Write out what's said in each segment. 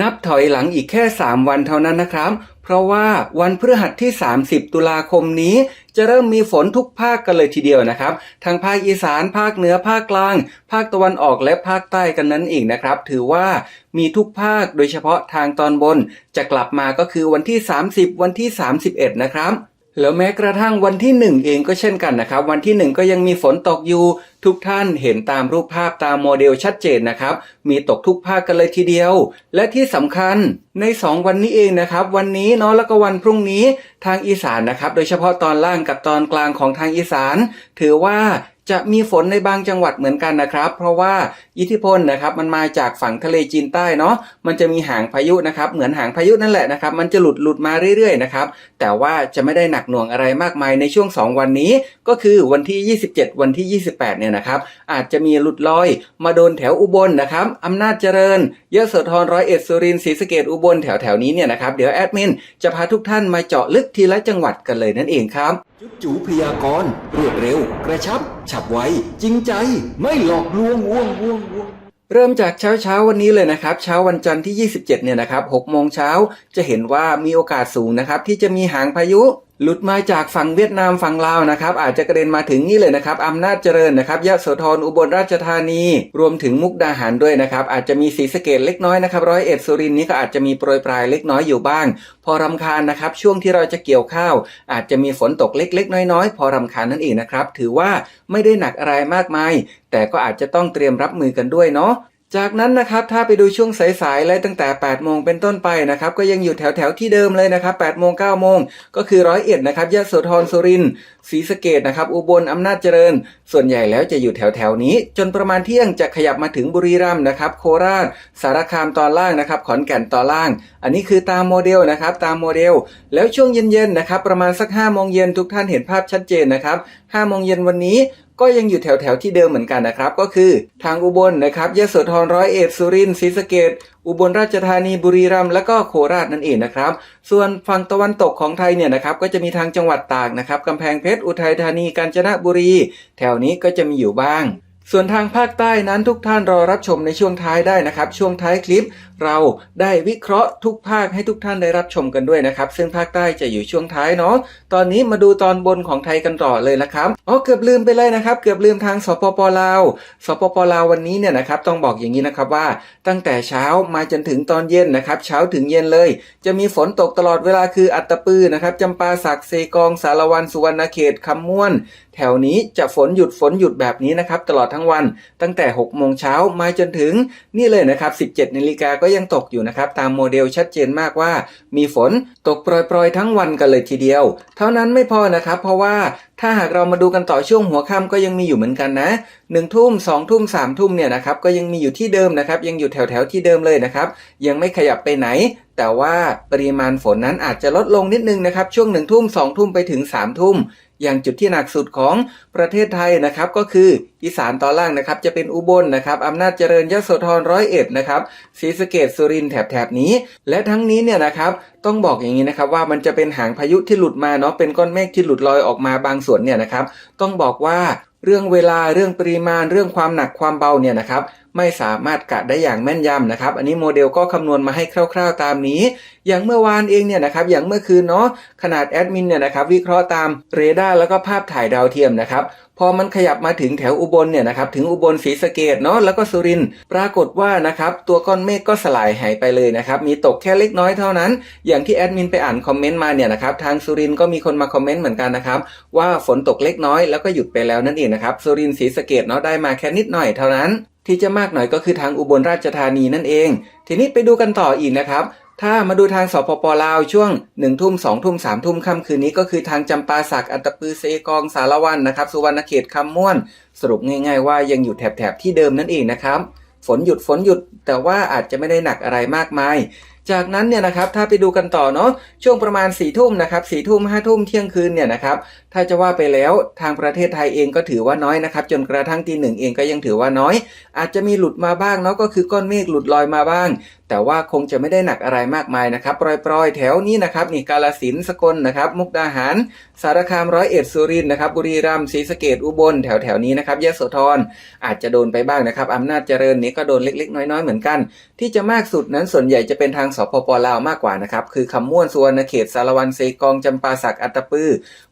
นับถอยหลังอีกแค่ 3 วันเท่านั้นนะครับ เพราะว่าวันพฤหัสที่ 30 ตุลาคมนี้ จะเริ่มมีฝนทุกภาคกันเลยทีเดียวนะครับ ทั้งภาคอีสานภาคเหนือภาคกลาง ภาคตะวันออกและภาคใต้กันนั้นเองนะครับ ถือว่ามีทุกภาคโดยเฉพาะทางตอนบน จะกลับมาก็คือวันที่ 30 วันที่ 31 นะครับ แล้วแม้กระทั่งวันที่ 1 เองก็เช่นกันนะครับ วันที่ 1 ก็ยังมีฝนตกอยู่ ทุกท่านเห็นตามรูปภาพตามโมเดลชัดเจนนะครับ มีตกทุกภาคกันเลยทีเดียว และที่สำคัญใน 2 วันนี้เองนะครับ วันนี้เนาะแล้วก็วันพรุ่งนี้ทางอีสานนะครับ โดยเฉพาะตอนล่างกับตอนกลางของทางอีสาน ถือว่า จะมีฝนในบางจังหวัดเหมือนกันนะครับ เพราะว่าอิทธิพลนะครับมันมาจากฝั่งทะเลจีนใต้เนาะมันจะมีหางพายุนะครับเหมือนหางพายุนั่นแหละนะครับมันจะหลุดหลุดมาเรื่อยๆนะครับแต่ว่าจะไม่ได้หนักหน่วงอะไรมากมายในช่วง 2 วันนี้ ก็คือวันที่ 27 วันที่ 28เนี่ยนะครับอาจจะมีหลุดลอย มาโดนแถวอุบลนะครับอำนาจเจริญยโสธรร้อยเอ็ดสุรินทร์ศรีสะเกดอุบลแถวแถวๆนี้เนี่ยนะครับเดี๋ยวแอดมินจะพาทุกท่านมาเจาะลึกทีละจังหวัดกันเลยนั่นเองครับ จุ๊จูพยากรณ์รวดเร็ว กระชับ ฉับไว จริงใจ ไม่หลอกลวงวงวงวงเริ่มจากเช้าเช้าวันนี้เลยนะครับ เช้าวันจันทร์ที่ 27 เนี่ยนะครับ6โมงเช้าจะเห็นว่ามีโอกาสสูงนะครับ ที่จะมีหางพายุ หลุดมาจากฝั่งเวียดนามฝั่งลาวนะครับ อาจจะกระเด็นมาถึงนี่เลยนะครับอำนาจเจริญนะครับยะโสธรอุบลราชธานี รวมถึงมุกดาหารด้วยนะครับ อาจจะมีศรีสเกดเล็กน้อยนะครับร้อยเอ็ดสุรินนี้ก็อาจจะมีโปรยปลายเล็กน้อยอยู่บ้าง พอรำคาญนะครับ ช่วงที่เราจะเกี่ยวข้าว อาจจะมีฝนตกเล็กๆ น้อยๆ พอรำคาญนั่นเองนะครับ ถือว่าไม่ได้หนักอะไรมากมาย แต่ก็อาจจะต้องเตรียมรับมือกันด้วยเนาะ จากนั้นนะครับถ้าไปดูช่วงสายๆและตั้งแต่ 8 โมงเป็นต้นไปนะครับก็ยังอยู่แถวๆที่เดิมเลยนะครับ8โมง9โมงก็คือร้อยเอ็ดนะครับยะโสธรสุรินทร์ศรีสะเกดนะครับอุบลอำนาจเจริญ ส่วนใหญ่แล้วจะอยู่แถวๆนี้ จนประมาณเที่ยงจะขยับมาถึงบุรีรัมย์นะครับโคราช สารคามตอนล่างนะครับขอนแก่นตอนล่าง อันนี้คือตามโมเดลนะครับตามโมเดล แล้วช่วงเย็นๆนะครับประมาณสัก5โมงเย็นทุกท่านเห็นภาพชัดเจนนะครับ5โมงเย็นวันนี้ก็ยังอยู่แถวๆที่เดิมเหมือนกันนะครับ ก็คือทางอุบลนะครับยโสธรร้อยเอ็ดสุรินทร์ศรีสะเกดอุบลราชธานีบุรีรัมย์และก็โคราชนั่นเองนะครับ ส่วนฝั่งตะวันตกของไทยเนี่ยนะครับ ก็จะมีทางจังหวัดตากนะครับกำแพงเพชรอุทัยธานีกาญจนบุรี แถวนี้ก็จะมีอยู่บ้างส่วนทางภาคใต้นั้นทุกท่านรอรับชมในช่วงท้ายได้นะครับ ช่วงท้ายคลิป เราได้วิเคราะห์ทุกภาคให้ทุกท่านได้รับชมกันด้วยนะครับ ซึ่งภาคใต้จะอยู่ช่วงท้ายเนาะตอนนี้มาดูตอนบนของไทยกันต่อเลยนะครับอ๋อเกือบลืมไปเลยนะครับ เกือบลืมทางสปปลาวสปปลาววันนี้เนี่ยนะครับต้องบอกอย่างนี้นะครับว่า ตั้งแต่เช้ามาจนถึงตอนเย็นนะครับ เช้าถึงเย็นเลย จะมีฝนตกตลอดเวลาคืออัตตปือนะครับจำปาสักเซกองสารวันสุวรรณเขตคำม่วน แถวนี้จะฝนหยุดฝนหยุดแบบนี้นะครับ ตลอดทั้งวัน ตั้งแต่6โมงเช้ามาจนถึงนี่เลยนะครับ 17นาฬิกาก็ยังตกอยู่นะครับ ตามโมเดลชัดเจนมากว่า มีฝนตกโปรยๆ ทั้งวันกันเลยทีเดียว เท่านั้นไม่พอนะครับ เพราะว่าถ้าหากเรามาดูกันต่อช่วงหัวค่ำก็ยังมีอยู่เหมือนกันนะหนึ่งทุ่มสองทุ่มสามทุ่มเนี่ยนะครับก็ยังมีอยู่ที่เดิมนะครับ ยังอยู่แถวๆที่เดิมเลยนะครับ ยังไม่ขยับไปไหนแต่ว่าปริมาณฝนนั้นอาจจะลดลงนิดนึงนะครับ ช่วงหนึ่งทุ่มสองทุ่มไปถึงสามทุ่ม อย่างจุดที่หนักสุดของประเทศไทยนะครับก็คืออีสานตอนล่างนะครับจะเป็นอุบลนะครับอำนาจเจริญยโสธรร้อยเอ็ดนะครับศรีสะเกดสุรินทร์แถบนี้ และทั้งนี้เนี่ยนะครับต้องบอกอย่างนี้นะครับว่ามันจะเป็นหางพายุที่หลุดมาเนาะเป็นก้อนเมฆที่หลุดลอยออกมาบางส่วนเนี่ยนะครับต้องบอกว่าเรื่องเวลาเรื่องปริมาณเรื่องความหนักความเบาเนี่ยนะครับ ไม่สามารถกะได้อย่างแม่นยำนะครับ อันนี้โมเดลก็คำนวณมาให้คร่าวๆตามนี้ อย่างเมื่อวานเองเนี่ยนะครับ อย่างเมื่อคืนเนาะ ขนาดแอดมินเนี่ยนะครับวิเคราะห์ตามเรดาร์แล้วก็ภาพถ่ายดาวเทียมนะครับพอมันขยับมาถึงแถวอุบลเนี่ยนะครับถึงอุบลศรีสะเกดเนาะแล้วก็สุรินปรากฏว่านะครับตัวก้อนเมฆก็สลายหายไปเลยนะครับมีตกแค่เล็กน้อยเท่านั้น อย่างที่แอดมินไปอ่านคอมเมนต์มาเนี่ยนะครับทางสุรินก็มีคนมาคอมเมนต์เหมือนกันนะครับว่าฝนตกเล็กน้อยแล้วก็หยุดไปแล้วนั่นเองนะครับสุรินศรีสะเกดเนาะได้มาแค่นิดหน่อยเท่านั้น ที่จะมากหน่อยก็คือทางอุบลราชธานีนั่นเอง ทีนี้ไปดูกันต่ออีกนะครับ ถ้ามาดูทางสปปลาวช่วง1นึ่ทุ่มสองทุ่มสามทุ่มค่ำคืนนี้ก็คือทางจำปาสักอัตตปือเซกองสารวันนะครับ สุวรรณเขตคำม่วน สรุปง่ายๆว่ายังอยู่แถบๆที่เดิมนั่นเองนะครับฝนหยุดฝนหยุดแต่ว่าอาจจะไม่ได้หนักอะไรมากมาย จากนั้นเนี่ยนะครับถ้าไปดูกันต่อเนาะช่วงประมาณ4ี่ทุ่มนะครับสี่ทุ่มห้าทุ่มเที่ยงคืนเนี่ยนะครับถ้าจะว่าไปแล้วทางประเทศไทยเองก็ถือว่าน้อยนะครับ จนกระทั่งตีหนึ่งเองก็ยังถือว่าน้อย อาจจะมีหลุดมาบ้างเนาะก็คือก้อนเมฆหลุดลอยมาบ้าง แต่ว่าคงจะไม่ได้หนักอะไรมากมายนะครับปล่อยๆ แถวนี้นะครับนี่กาลสินสกลนะครับมุกดาหาร สารคามร้อยเอ็ดสุรินทร์นะครับบุรีรัมย์ศรีสะเกดอุบลแถวแถวๆนี้นะครับยโสธรอาจจะโดนไปบ้างนะครับอำนาจเจริญนี้ก็โดนเล็กๆ น้อยๆเหมือนกัน ที่จะมากสุดนั้นส่วนใหญ่จะเป็นทางสปปลาวมากกว่านะครับคือคำม่วนสุวรรณเขตสารวันเซกองจำปาสักอัตตปือ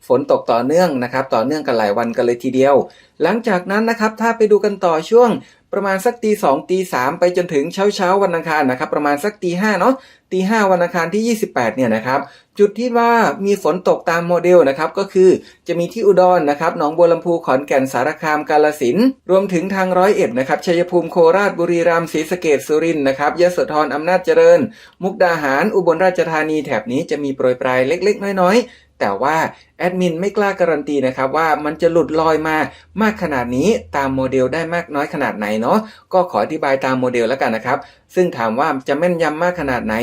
ฝนตกต่อเนื่องนะครับ ต่อเนื่องกันหลายวันกันเลยทีเดียว หลังจากนั้นนะครับถ้าไปดูกันต่อช่วงประมาณสักตีสองตีสามไปจนถึงเช้าเช้าวันอังคารนะครับ ประมาณสักตีห้าเนาะตีห้าวันอังคารที่ 28 เนี่ยนะครับ จุดที่ว่ามีฝนตกตามโมเดลนะครับ ก็คือจะมีที่อุดรนะครับหนองบัวลำพูขอนแก่นสารคามกาลสินธุ์รวมถึงทางร้อยเอ็ดนะครับชัยภูมิโคราชบุรีรัมย์ศรีสะเกดสุรินทร์นะครับยโสธรอำนาจเจริญ มุกดาหารอุบลราชธานีแถบนี้จะมีโปรยปลายเล็ก ๆ น้อยๆ แต่ว่าแอดมินไม่กล้าการันตีนะครับว่ามันจะหลุดลอยมามากขนาดนี้ตามโมเดลได้มากน้อยขนาดไหนเนาะก็ขออธิบายตามโมเดลแล้วกันนะครับ ซึ่งถามว่าจะแม่นยำมากขนาดไหน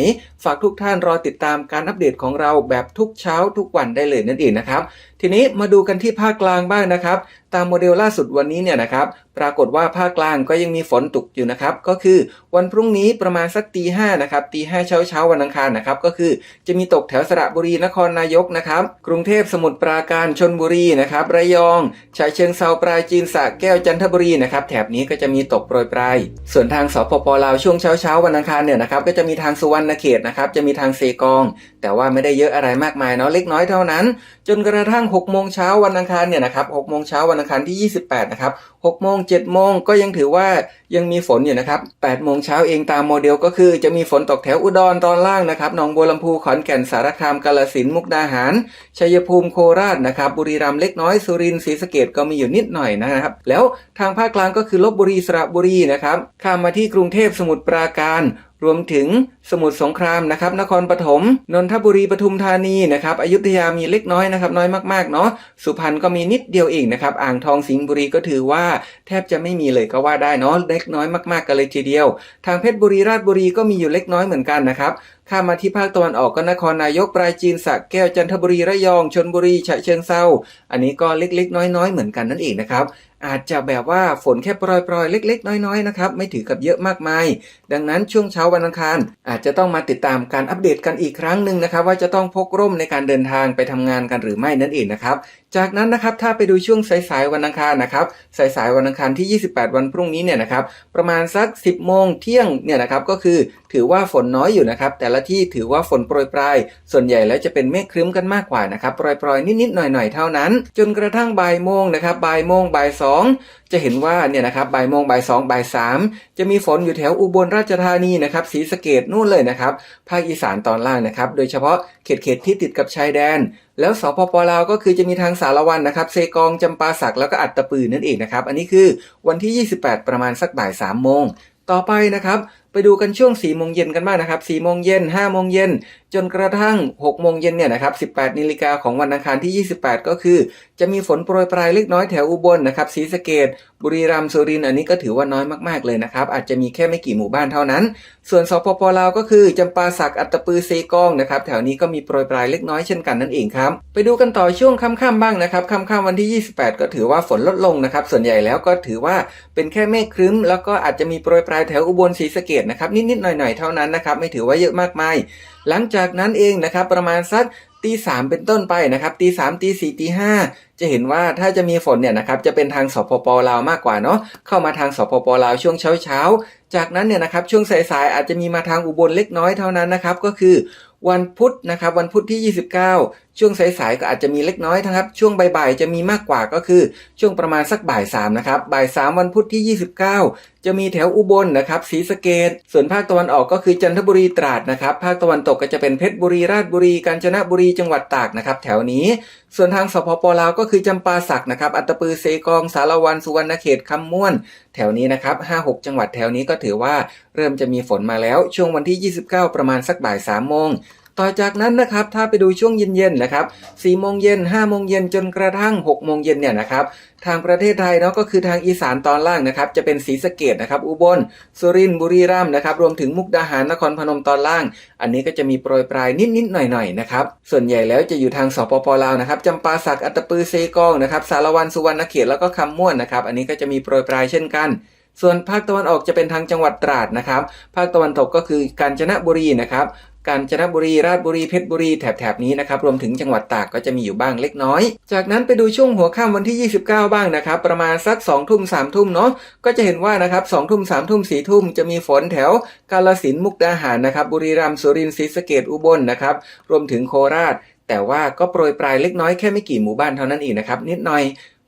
ฝากทุกท่านรอติดตามการอัปเดตของเราแบบทุกเช้าทุกวันได้เลยนั่นเองนะครับ ทีนี้มาดูกันที่ภาคกลางบ้างนะครับ ตามโมเดลล่าสุดวันนี้เนี่ยนะครับ ปรากฏว่าภาคกลางก็ยังมีฝนตกอยู่นะครับ ก็คือวันพรุ่งนี้ประมาณสักตีห้านะครับตีห้าเช้าเช้าวันอังคารนะครับ ก็คือจะมีตกแถวสระบุรีนครนายกนะครับ กรุงเทพสมุทรปราการชนบุรีนะครับระยองฉะเชิงเซาปราจีนสระแก้วจันทบุรีนะครับแถบนี้ก็จะมีตกโปรยปลายส่วนทางสปปลาวช่วงเช้าเช้าวันอังคารเนี่ยนะครับก็จะมีทางสุวรรณเขตนะครับจะมีทางเซกอง แต่ว่าไม่ได้เยอะอะไรมากมายเนาะเล็กน้อยเท่านั้น จนกระทั่ง6โมงเช้าวันอังคารเนี่ยนะครับ6โมงเช้าวันอังคารที่ 28 นะครับ6โมง7โมงก็ยังถือว่ายังมีฝนอยู่นะครับ8โมงเช้าเองตามโมเดลก็คือจะมีฝนตกแถวอุดรตอนล่างนะครับหนองบัวลำพูขอนแก่นสารคามกาฬสินมุกดาหารชัยภูมิโคราชนะครับบุรีรัมย์เล็กน้อยสุรินทร์ศรีสะเกดก็มีอยู่นิดหน่อยนะครับ แล้วทางภาคกลางก็คือลบบุรีสระบุรีนะครับข้ามมาที่กรุงเทพสมุทรปราการ รวมถึงสมุทรสงครามนะครับนครปฐมนนทบุรีปทุมธานีนะครับอยุธยามีเล็กน้อยนะครับน้อยมากๆเนาะสุพรรณก็มีนิดเดียวเองนะครับอ่างทองสิงห์บุรีก็ถือว่าแทบจะไม่มีเลยก็ว่าได้เนาะเล็กน้อยมากๆกันเลยทีเดียว ทางเพชรบุรีราชบุรีก็มีอยู่เล็กน้อยเหมือนกันนะครับข้ามมาที่ภาคตะวันออกก็นครนายกปราจีนสระแก้วจันทบุรีระยองชนบุรีฉะเชิงเซาอันนี้ก็เล็กๆ น้อยๆ เหมือนกันนั่นเองนะครับ อาจจะแบบว่าฝนแค่ปรอยๆ เล็ก ๆ น้อยๆนะครับไม่ถือกับเยอะมากมาย ดังนั้นช่วงเช้าวันอังคาร อาจจะต้องมาติดตามการอัปเดตกันอีกครั้งหนึ่งนะครับ ว่าจะต้องพกร่มในการเดินทางไปทำงานกันหรือไม่นั่นเองนะครับ จากนั้นนะครับถ้าไปดูช่วงสายๆวันอังคารนะครับสายๆวันอังคารที่ 28 วันพรุ่งนี้เนี่ยนะครับประมาณสัก 10 โมงเที่ยงเนี่ยนะครับก็คือถือว่าฝนน้อยอยู่นะครับแต่ละที่ถือว่าฝนโปรยปลาย ส่วนใหญ่แล้วจะเป็นเมฆครึ้มกันมากกว่านะครับโปรอยนิดๆหน่อยๆเท่านั้น จนกระทั่งบ่ายโมงนะครับบ่ายโมงบ่ายสอง จะเห็นว่าเนี่ยนะครับบ่ายโมงบ่ายสองบ่ายสามจะมีฝนอยู่แถวอุบลราชธานีนะครับศรีสะเกดนู่นเลยนะครับภาคอีสานตอนล่างนะครับ โดยเฉพาะเขตเขตๆที่ติดกับชายแดน แล้วสปปลาวก็คือจะมีทางสารวันนะครับเซกองจำปาสักแล้วก็อัตตปือนั่นเองนะครับ อันนี้คือวันที่ 28 ประมาณสักบ่าย3โมงต่อไปนะครับ ไปดูกันช่วง4โมงเย็นกันบ้างนะครับ4โมงเย็น5โมงเย็น จนกระทั่ง 6 โมงเย็นเนี่ยนะครับ 18นาฬิกาของวันอังคารที่ 28 ก็คือ จะมีฝนโปรยปลายเล็กน้อยแถวอุบลนะครับศรีสะเกดบุรีรัมย์สุรินทร์อันนี้ก็ถือว่าน้อยมากๆเลยนะครับ อาจจะมีแค่ไม่กี่หมู่บ้านเท่านั้น ส่วนสปปลาวก็คือจำปาสักอัตตปือเซกองนะครับ แถวนี้ก็มีโปรยปลายเล็กน้อยเช่นกันนั่นเองครับ ไปดูกันต่อช่วงค่ำๆบ้างนะครับค่ำๆวันที่ 28 ก็ถือว่าฝนลดลงนะครับ ส่วนใหญ่แล้วก็ถือว่าเป็นแค่เมฆครึ้ม แล้วก็อาจจะมีโปรยปลายแถวอุบลศรีสะเกดนะครับนิดๆหน่อยๆเท่านั้นนะครับไม่ถือว่าเยอะมากมาย หลังจากนั้นเองนะครับประมาณสักตีสามเป็นต้นไปนะครับตีสามตีสี่ตีห้าจะเห็นว่าถ้าจะมีฝนเนี่ยนะครับจะเป็นทางสปปลาวมากกว่าเนาะเข้ามาทางสปปลาวช่วงเช้าเช้าๆจากนั้นเนี่ยนะครับช่วงสายๆอาจจะมีมาทางอุบลเล็กน้อยเท่านั้นนะครับก็คือวันพุธนะครับวันพุธที่ 29 ช่วงสายๆก็อาจจะมีเล็กน้อยนะครับ ช่วงบ่ายๆจะมีมากกว่าก็คือ ช่วงประมาณสักบ่ายสามนะครับ บ่ายสามวันพุธที่ 29 จะมีแถวอุบลนะครับศรีสะเกดส่วนภาคตะวันออกก็คือจันทบุรีตราดนะครับ ภาคตะวันตกก็จะเป็นเพชรบุรีราชบุรีกาญจนบุรีจังหวัดตากนะครับ แถวนี้ ส่วนทางสปปลาวก็คือจำปาสักนะครับ อัตตปือเซกอง สารวันสุวรรณเขตคำม่วน แถวนี้นะครับ5-6 จังหวัดแถวนี้ก็ถือว่าเริ่มจะมีฝนมาแล้ว ช่วงวันที่ 29 ประมาณสักบ่าย3โมง ต่อจากนั้นนะครับถ้าไปดูช่วงเย็นๆนะครับ4โมงเย็น5โมงเย็นจนกระทั่ง6โมงเย็นเนี่ยนะครับทางประเทศไทยเนาะก็คือทางอีสานตอนล่างนะครับจะเป็นศรีสะเกดนะครับอุบลสุรินทร์บุรีรัมย์นะครับรวมถึงมุกดาหารนครพนมตอนล่าง อันนี้ก็จะมีโปรยปลายนิดๆหน่อยๆนะครับส่วนใหญ่แล้วจะอยู่ทางสปปลาวนะครับจำปาสักอัตตปือเซกองนะครับสารวันสุวรรณเขตแล้วก็คำม่วนนะครับอันนี้ก็จะมีโปรยปลายเช่นกันส่วนภาคตะวันออกจะเป็นทางจังหวัดตราดนะครับ ภาคตะวันตกก็คือกาญจนบุรีนะครับ กาญจนบุรีราชบุรีเพชรบุรีแถบๆนี้นะครับรวมถึงจังหวัดตากก็จะมีอยู่บ้างเล็กน้อย จากนั้นไปดูช่วงหัวค่ำวันที่ 29 บ้างนะครับ ประมาณสัก2ทุ่ม3ทุ่มเนาะก็จะเห็นว่านะครับ2ทุ่ม3ทุ่ม4ทุ่มจะมีฝนแถวกาลสินมุกดาหารนะครับ บุรีรัมย์สุรินทร์ศรีสะเกดอุบลนะครับรวมถึงโคราช แต่ว่าก็โปรยปลายเล็กน้อยแค่ไม่กี่หมู่บ้านเท่านั้นเองนะครับนิดหน่อย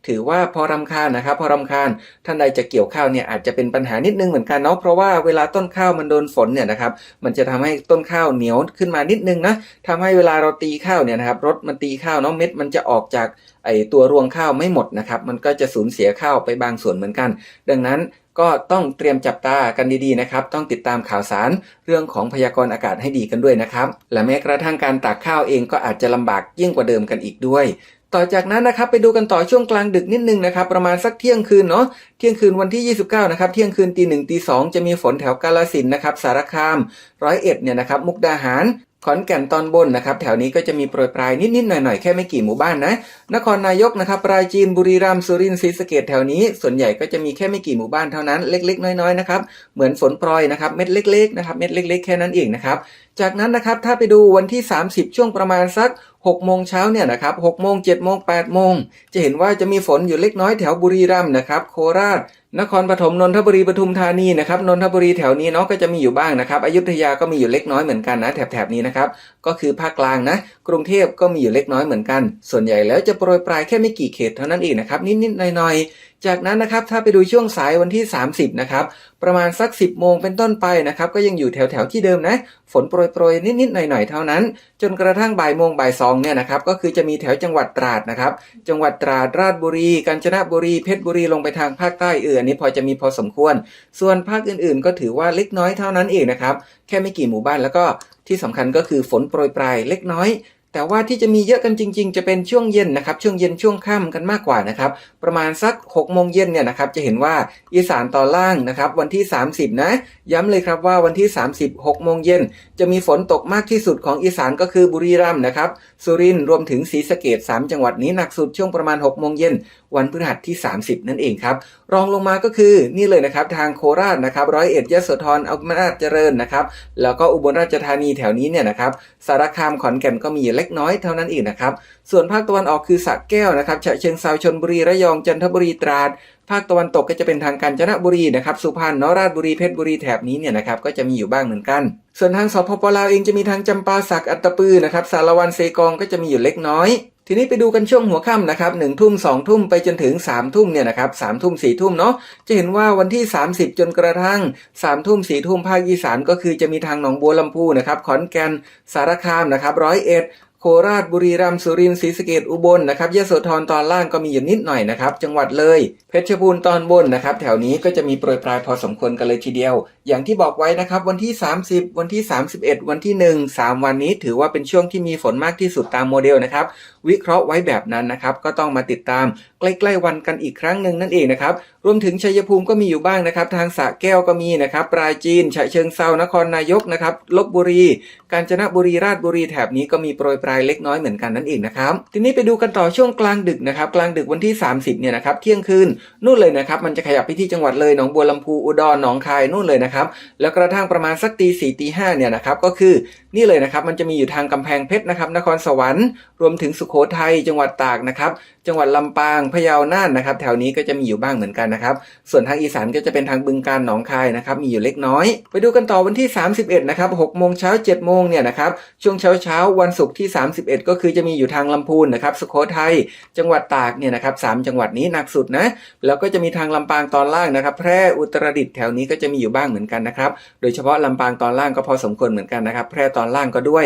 ถือว่าพอรำคาญนะครับ พอรำคาญท่านใดจะเกี่ยวข้าวเนี่ยอาจจะเป็นปัญหานิดนึงเหมือนกันเนาะเพราะว่าเวลาต้นข้าวมันโดนฝนเนี่ยนะครับมันจะทำให้ต้นข้าวเหนียวขึ้นมานิดนึงนะทำให้เวลาเราตีข้าวเนี่ยนะครับรถมันตีข้าวเนาะเม็ดมันจะออกจากไอตัวรวงข้าวไม่หมดนะครับมันก็จะสูญเสียข้าวไปบางส่วนเหมือนกัน ดังนั้นก็ต้องเตรียมจับตากันดีๆนะครับ ต้องติดตามข่าวสารเรื่องของพยากรณ์อากาศให้ดีกันด้วยนะครับ และแม้กระทั่งการตากข้าวเองก็อาจจะลำบากยิ่งกว่าเดิมกันอีกด้วย ต่อจากนั้นนะครับไปดูกันต่อช่วงกลางดึกนิดนึงนะครับประมาณสักเที่ยงคืนเนาะเที่ยงคืนวันที่ 29นะครับเที่ยงคืนตีหนึ่งตีสองจะมีฝนแถวกาลสินนะครับสารคามร้อยเอ็ดเนี่ยนะครับมุกดาหาร ขอนแก่นตอนบนนะครับแถวนี้ก็จะมีโปรยปลายนิดๆหน่อยๆ แค่ไม่กี่หมู่บ้านนะ นครนายกนะครับปราจีนบุรีรัมย์สุรินทร์ศรีสะเกดแถวนี้ ส่วนใหญ่ก็จะมีแค่ไม่กี่หมู่บ้านเท่านั้นเล็ก ๆ น้อยๆนะครับเหมือนฝนโปรยนะครับเม็ดเล็กๆนะครับเม็ดเล็ก ๆ แค่นั้นเองนะครับจากนั้นนะครับถ้าไปดูวันที่ 30 ช่วงประมาณสัก6โมงเช้าเนี่ยนะครับ6โมง7โมง8โมงจะเห็นว่าจะมีฝนอยู่เล็กน้อยแถวบุรีรัมย์นะครับโคราช นครปฐมนนทบุรีปทุมธานีนะครับนนทบุรีแถวนี้เนาะก็จะมีอยู่บ้างนะครับอยุธยาก็มีอยู่เล็กน้อยเหมือนกันนะแถบๆนี้นะครับก็คือภาคกลางนะกรุงเทพก็มีอยู่เล็กน้อยเหมือนกัน ส่วนใหญ่แล้วจะโปรยปลายแค่ไม่กี่เขตเท่านั้นเองนะครับนิดๆหน่อยๆ จากนั้นนะครับถ้าไปดูช่วงสายวันที่ 30 นะครับ ประมาณสัก 10 โมงเป็นต้นไปนะครับ ก็ยังอยู่แถวๆที่เดิมนะ ฝนโปรยๆ นิดๆ หน่อยๆ เท่านั้น จนกระทั่งบ่ายโมงบ่ายสองเนี่ยนะครับ ก็คือจะมีแถวจังหวัดตราดนะครับ จังหวัดตราดราชบุรี กาญจนบุรี เพชรบุรีลงไปทางภาคใต้เอออันนี้พอจะมีพอสมควร ส่วนภาคอื่นๆ ก็ถือว่าเล็กน้อยเท่านั้นเองนะครับ แค่ไม่กี่หมู่บ้านแล้วก็ที่สำคัญก็คือฝนโปรยปลายเล็กน้อย แต่ว่าที่จะมีเยอะกันจริง ๆ จะเป็นช่วงเย็นนะครับ ช่วงเย็นช่วงค่ำกันมากกว่านะครับ ประมาณสัก6โมงเย็นเนี่ยนะครับ จะเห็นว่าอีสานตอนล่างนะครับ วันที่ 30 นะ ย้ำเลยครับว่าวันที่ 30 6โมงเย็นจะมีฝนตกมากที่สุดของอีสานก็คือบุรีรัมย์นะครับ สุรินทร์รวมถึงศรีสะเกด3 จังหวัดนี้หนักสุดช่วงประมาณ6โมงเย็นวันพฤหัสที่ 30 นั่นเองครับรองลงมาก็คือนี่เลยนะครับทางโคราชนะครับร้อยเอ็ดยะโสธรอำนาจเจริญนะครับแล้วก็อุบลราชธานีแถวนี้เนี่ยนะครับสารคามขอนแก่นก็มีเลกน้อยเท่านั้นเองนะครับ ส่วนภาคตะวันออกคือสระแก้วนะครับฉะเชิงเซาชนบุรีระยองจันทบุรีตราดภาคตะวันตกก็จะเป็นทางกาญจนบุรีนะครับสุพรรณนราชบุรีเพชรบุรีแถบนี้เนี่ยนะครับก็จะมีอยู่บ้างเหมือนกัน ส่วนทางสปปลาวเองจะมีทางจำปาสักอัตตปือนะครับสารวันเซกองก็จะมีอยู่เล็กน้อย ทีนี้ไปดูกันช่วงหัวค่ำนะครับหนึ่งทุ่มสองทุ่มไปจนถึง3ามทุ่มเนี่ยนะครับสามทุ่มสี่ทุ่มเนาะจะเห็นว่าวันที่ 30 จนกระทั่ง3ามทุ่มสี่ทุ่มภาคอีสานก็คือจะมีทางหนองบัวลำพูนะครับขอนแก่นสารคามนะครับร้อยเอ็ด คราชบุรีรัมย์สุรินทร์ศรีสะเกดอุบลนะครับยะโสธรตอนล่างก็มีอยู่นิดหน่อยนะครับ จังหวัดเลย เพชรบูรณ์ตอนบนนะครับ แถวนี้ก็จะมีโปรยปลายพอสมควรกันเลยทีเดียว อย่างที่บอกไว้นะครับ วันที่ 30 วันที่ 31 วันที่ 1 3 วันนี้ถือว่าเป็นช่วงที่มีฝนมากที่สุดตามโมเดลนะครับ วิเคราะห์ไว้แบบนั้นนะครับ ก็ต้องมาติดตามใกล้ๆวันกันอีกครั้งหนึ่งนั่นเองนะครับรวมถึงชัยภูมิก็มีอยู่บ้างนะครับ ทางสระแก้วก็มีนะครับปราจีนฉะเชิงเซานครนายกนะครับลบบุรี กาญจนบุรีราชบุรีแถบนี้ก็มีโปรยปลายเล็กน้อยเหมือนกันนั่นเองนะครับ ทีนี้ไปดูกันต่อช่วงกลางดึกนะครับ กลางดึกวันที่ 30เนี่ยนะครับเที่ยงคืนนู่นเลยนะครับ มันจะขยับไปที่จังหวัดเลยหนองบัวลำพูอุดรหนองคายนู่นเลยนะครับ แล้วกระทั่งประมาณสักตีสี่ตีห้าเนี่ยนะครับก็คือ นี่เลยนะครับมันจะมีอยู่ทางกำแพงเพชรนะครับนครสวรรค์รวมถึงสุโขทัยจังหวัดตากนะครับจังหวัดลำปางพะเยาน่านนะครับแถวนี้ก็จะมีอยู่บ้างเหมือนกันนะครับส่วนทางอีสานก็จะเป็นทางบึงการหนองคายนะครับมีอยู่เล็กน้อย ไปดูกันต่อวันที่ 31นะครับ6โมงเช้า7โมงเนี่ยนะครับช่วงเช้าเช้าวันศุกร์ที่ 31 ก็คือจะมีอยู่ทางลำพูนนะครับสุโขทัยจังหวัดตากเนี่ยนะครับสามจังหวัดนี้หนักสุดนะแล้วก็จะมีทางลำปางตอนล่างนะครับ แพร่อุตรดิตถ์แถวนี้ก็จะมีอยู่บ้างเหมือนกันนะครับโดยเฉพาะลำปางตอนล่างก็พอสมควรเหมือนกันนะครับแพร่ตอนล่างก็ด้วย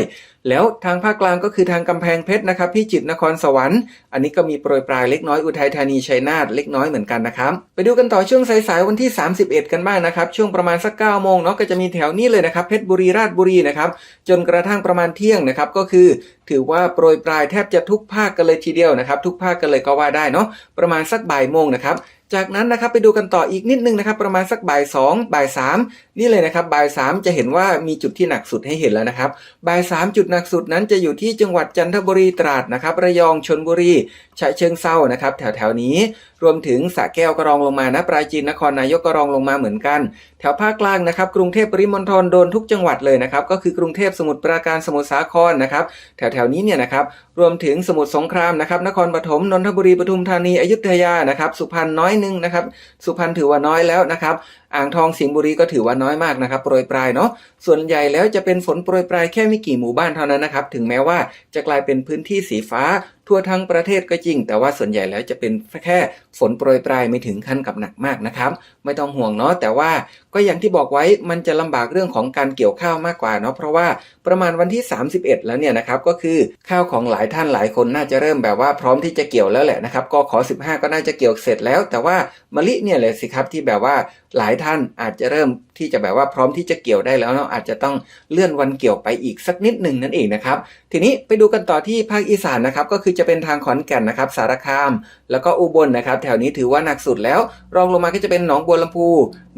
แล้วทางภาคกลางก็คือทางกำแพงเพชรนะครับพิจิตรนครสวรรค์ อันนี้ก็มีโปรยปลายเล็กน้อยอุทัยธานีชัยนาทเล็กน้อยเหมือนกันนะครับ ไปดูกันต่อช่วงสายๆวันที่ 31 กันบ้างนะครับ ช่วงประมาณสัก9โมงเนาะก็จะมีแถวนี้เลยนะครับเพชรบุรีราชบุรีนะครับจนกระทั่งประมาณเที่ยงนะครับก็คือ ถือว่าโปรยปลายแทบจะทุกภาคกันเลยทีเดียวนะครับทุกภาคกันเลยก็ว่าได้เนาะประมาณสักบ่ายโมงนะครับ จากนั้นนะครับไปดูกันต่ออีกนิดนึงนะครับ ประมาณสักบ่ายสองบ่ายสามนี่เลยนะครับบ่ายสามจะเห็นว่ามีจุดที่หนักสุดให้เห็นแล้วนะครับบ่ายสามจุดหนักสุดนั้นจะอยู่ที่จังหวัดจันทบุรีตราดนะครับ ระยองชนบุรีฉะเชิงเซานะครับ แถวแถวนี้ รวมถึงสระแก้วก็รองลงมานะปราจีนนครนายกก็รองลงมาเหมือนกัน แถวภาคกลางนะครับกรุงเทพปริมณฑลโดนทุกจังหวัดเลยนะครับก็คือกรุงเทพสมุทรปราการสมุทรสาครนะครับแถวแถวๆนี้เนี่ยนะครับรวมถึงสมุทรสงครามนะครับนครปฐมนนทบุรีปทุมธานีอยุธยานะครับสุพรรณน้อยหนึงนะครับสุพรรณถือว่าน้อยแล้วนะครับอ่างทองสิงห์บุรีก็ถือว่าน้อยมากนะครับโปรยปลายเนาะส่วนใหญ่แล้วจะเป็นฝนโปรยปลายแค่ไม่กี่หมู่บ้านเท่านั้นนะครับถึงแม้ว่าจะกลายเป็นพื้นที่สีฟ้า ทั่วทั้งประเทศก็จริง แต่ว่าส่วนใหญ่แล้วจะเป็นแค่ฝนโปรยปลายไม่ถึงขั้นกับหนักมากนะครับ ไม่ต้องห่วงเนาะแต่ว่าก็อย่างที่บอกไว้มันจะลำบากเรื่องของการเกี่ยวข้าวมากกว่าเนาะเพราะว่าประมาณวันที่ 31 แล้วเนี่ยนะครับก็คือข้าวของหลายท่านหลายคนน่าจะเริ่มแบบว่าพร้อมที่จะเกี่ยวแล้วแหละนะครับก็ขอ 15 ก็น่าจะเกี่ยวเสร็จแล้ว แต่ว่ามะลิเนี่ยแหละสิครับที่แบบว่า หลายท่านอาจจะเริ่มที่จะแบบว่าพร้อมที่จะเกี่ยวได้แล้วเนาะอาจจะต้องเลื่อนวันเกี่ยวไปอีกสักนิดหนึ่งนั่นเองนะครับ ทีนี้ไปดูกันต่อที่ภาคอีสานนะครับ ก็คือจะเป็นทางขอนแก่นนะครับ สารคาม แล้วก็อุบลนะครับ แถวนี้ถือว่าหนักสุดแล้ว รองลงมาก็จะเป็นหนองบัวลำพู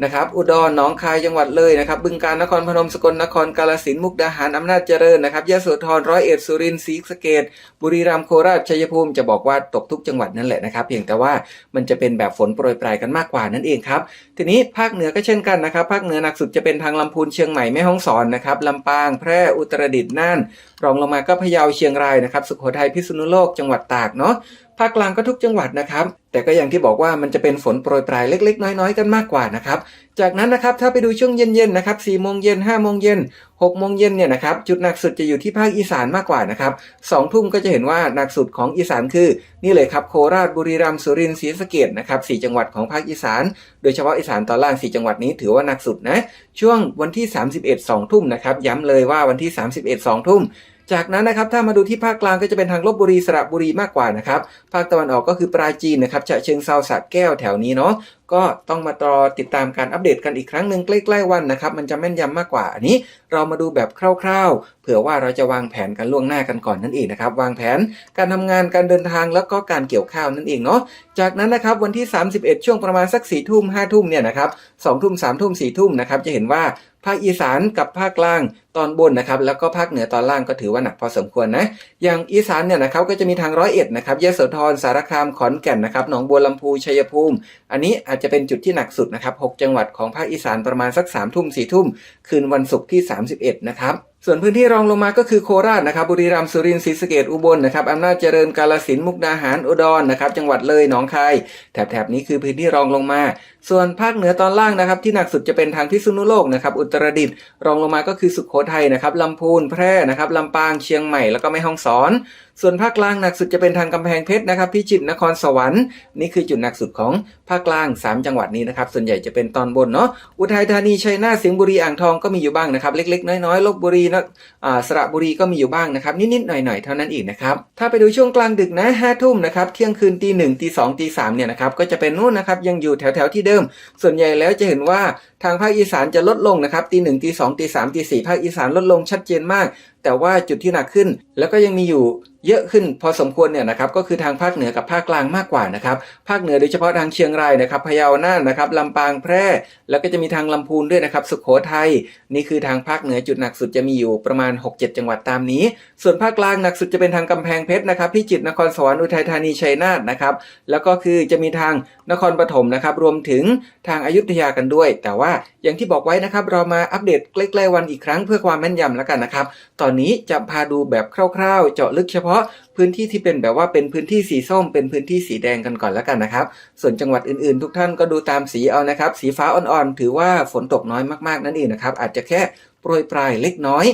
นะครับอุดรหนองคายจังหวัดเลยนะครับบึงกาฬนครพนมสกลนครกาฬสินธุ์มุกดาหารอำนาจเจริญนะครับยะโสธรร้อยเอ็ดสุรินทร์ศรีสะเกษบุรีรัมย์โคราชชัยภูมิจะบอกว่าตกทุกจังหวัดนั่นแหละนะครับ เพียงแต่ว่ามันจะเป็นแบบฝนโปรยปลายกันมากกว่านั่นเองครับทีนี้ภาคเหนือก็เช่นกันนะครับ ภาคเหนือหนักสุดจะเป็นทางลำพูนเชียงใหม่แม่ฮ่องสอนนะครับลำปางแพร่อุตรดิตถ์น่าน รองลงมาก็พะเยาเชียงรายนะครับสุโขทัยพิษณุโลกจังหวัดตากเนาะ ภาคกลางก็ทุกจังหวัดนะครับ แต่ก็อย่างที่บอกว่ามันจะเป็นฝนโปรยปลายเล็ก ๆ น้อย ๆ กันมากกว่านะครับ จากนั้นนะครับถ้าไปดูช่วงเย็นๆนะครับ4โมงเย็น5โมงเย็น6โมงเย็นเนี่ยนะครับจุดหนักสุดจะอยู่ที่ภาคอีสานมากกว่านะครับ2ทุ่มก็จะเห็นว่าหนักสุดของอีสานคือ นี่เลยครับโคราชบุรีรัมย์สุรินทร์ศรีสะเกษนะครับสี่จังหวัดของภาคอีสาน โดยเฉพาะอีสานตอนล่าง 4 จังหวัดนี้ถือว่าหนักสุดนะช่วงวันที่ 31 2ทุ่มนะครับย้ำเลยว่าวันที่ 31 2ทุ่ม จากนั้นนะครับถ้ามาดูที่ภาคกลางก็จะเป็นทางลบบุรีสระบุรีมากกว่านะครับภาคตะวันออกก็คือปราจีนนะครับฉะเชิงเซาสระแก้วแถวนี้เนาะ ก็ต้องมาตรอติดตามการอัปเดตกันอีกครั้งหนึ่งใกล้ๆวันนะครับมันจะแม่นยำมากกว่าอันนี้ เรามาดูแบบคร่าวๆ เผื่อว่าเราจะวางแผนกันล่วงหน้ากันก่อนนั่นเองนะครับวางแผนการทำงานการเดินทางแล้วก็การเกี่ยวข้าวนั่นเองเนาะจากนั้นนะครับวันที่ 31 ช่วงประมาณสัก4ทุ่ม5ทุ่มเนี่ยนะครับ2ทุ่ม3ทุ่ม4ทุ่มนะครับจะเห็นว่าภาคอีสานกับภาคกลางตอนบนนะครับแล้วก็ภาคเหนือตอนล่างก็ถือว่าหนักพอสมควรนะอย่างอีสานเนี่ยนะครับก็จะมีทางร้อยเอ็ดนะครับยะโสธรสารคามขอนแก่นนะครับหนองบัวลำพูชัยภูมิ อันนี้อาจจะเป็นจุดที่หนักสุดนะครับ 6 จังหวัดของภาคอีสานประมาณสัก3ามทุ่มสี่ทุ่มคืนวันศุกร์ที่ 31 นะครับ ส่วนพื้นที่รองลงมาก็คือโคราชนะครับบุรีรัมย์สุรินทร์ศรีสะเกษอุบลนะครับอำนาจเจริญกาฬสินมุกดาหารอุดรนะครับจังหวัดเลยหนองคายแถบๆนี้คือพื้นที่รองลงมา ส่วนภาคเหนือตอนล่างนะครับที่หนักสุดจะเป็นทางพิษณุโลกนะครับอุตรดิตถ์รองลงมาก็คือสุขโขทัยนะครับลำพูนแพร่นะครับลำปางเชียงใหม่แล้วก็แม่ฮ่องสอน ส่วนภาคกลางหนักสุดจะเป็นทางกำแพงเพชรนะครับพิจิตรนครสวรรค์นี่คือจุดหนักสุดของภาคกลาง 3 จังหวัดนี้นะครับส่วนใหญ่จะเป็นตอนบนเนาะอุทัยธานีชัยนาทสิงห์บุรีอ่างทองก็มีอยู่บ้างนะครับเล็กๆ น้อยๆลบบุรีนะอ่าสระบุรีก็มีอยู่บ้างนะครับนิดๆหน่อยๆเท่านั้นเองนะครับถ้าไปดูช่วงกลางดึกนะห้าทุ่มนะครับเที่ยงคืนตีหนึ่งตีสองตีสามเนี่ยนะครับก็จะเป็นนู่นนะครับยังอยู่แถวๆที่เดิม ส่วนใหญ่แล้วจะเห็นว่าทางภาคอีสานจะลดลงนะครับตีหนึ่งตีสองตีสามตีสี่ภาคอีสานลดลงชัดเจนมาก แต่ว่าจุดที่หนักขึ้น แล้วก็ยังมีอยู่ เยอะขึ้นพอสมควรเนี่ยนะครับก็คือทางภาคเหนือกับภาคกลางมากกว่านะครับภาคเหนือโดยเฉพาะทางเชียงรายนะครับพะเยาน่านนะครับลำปางแพร่ แล้วก็จะมีทางลำพูนด้วยนะครับสุขโขทัยนี่คือทางภาคเหนือจุดหนักสุดจะมีอยู่ประมาณ 6-7 จังหวัดตามนี้ ส่วนภาคกลางหนักสุดจะเป็นทางกำแพงเพชรนะครับพิจิตรนครสวรรค์อุทัยธานีชัยนาทนะครับแล้วก็คือจะมีทางนครปฐมนะครับรวมถึงทางอายุทยากันด้วย แต่ว่า อย่างที่บอกไว้นะครับเรามาอัปเดตใกล้ๆวันอีกครั้งเพื่อความแม่นยำแล้วกันนะครับ ตอนนี้จะพาดูแบบคร่าวๆ เจาะลึกเฉพาะพื้นที่ที่เป็นแบบว่าเป็นพื้นที่สีส้ม เป็นพื้นที่สีแดงกันก่อนแล้วกันนะครับ ส่วนจังหวัดอื่นๆ ทุกท่านก็ดูตามสีเอานะครับ สีฟ้าอ่อนๆ ถือว่าฝนตกน้อยมากๆนั่นเองนะครับอาจจะแค่โปรยปลายเล็กน้อย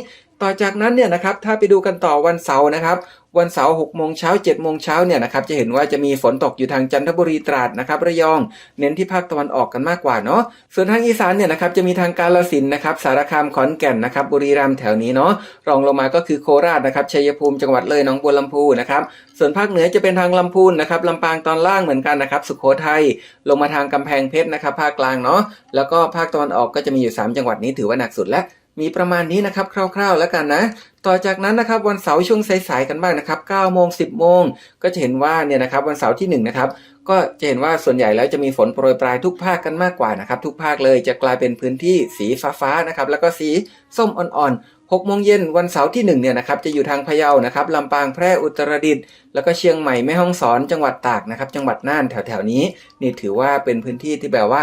ต่อจากนั้นเนี่ยนะครับถ้าไปดูกันต่อวันเสาร์นะครับ วันเสาร์6โมงเช้า7โมงเช้าเนี่ยนะครับจะเห็นว่าจะมีฝนตกอยู่ทางจันทบุรีตราดนะครับระยอง เน้นที่ภาคตะวันออกกันมากกว่าเนาะส่วนทางอีสานเนี่ยนะครับจะมีทางกาลสินนะครับสารคามขอนแก่นนะครับบุรีรัมย์แถวนี้เนาะรองลงมาก็คือโคราชนะครับชัยภูมิจังหวัดเลยหนองบัวลำพูนะครับส่วนภาคเหนือจะเป็นทางลำพูนนะครับลำปางตอนล่างเหมือนกันนะครับสุโขทัยลงมาทางกำแพงเพชรนะครับภาคกลางเนาะแล้วก็ภาคตะวันออกก็จะมีอยู่ 3 จังหวัดนี้ถือว่าหนักสุดและ มีประมาณนี้นะครับคร่าวๆแล้วกันนะ ต่อจากนั้นนะครับวันเสาร์ช่วงสายๆกันบ้างนะครับ9โมง10โมงก็จะเห็นว่าเนี่ยนะครับวันเสาร์ที่1นะครับก็จะเห็นว่าส่วนใหญ่แล้วจะมีฝนโปรยปลายทุกภาคกันมากกว่านะครับทุกภาคเลยจะกลายเป็นพื้นที่สีฟ้าๆนะครับแล้วก็สีส้มอ่อนๆ6โมงเย็นวันเสาร์ที่1เนี่ยนะครับจะอยู่ทางพะเยานะครับลำปางแพร่อุตรดิตถ์แล้วก็เชียงใหม่แม่ฮ่องสอนจังหวัดตากนะครับจังหวัดน่านแถวๆนี้ นี่ถือว่าเป็นพื้นที่ที่แบบว่า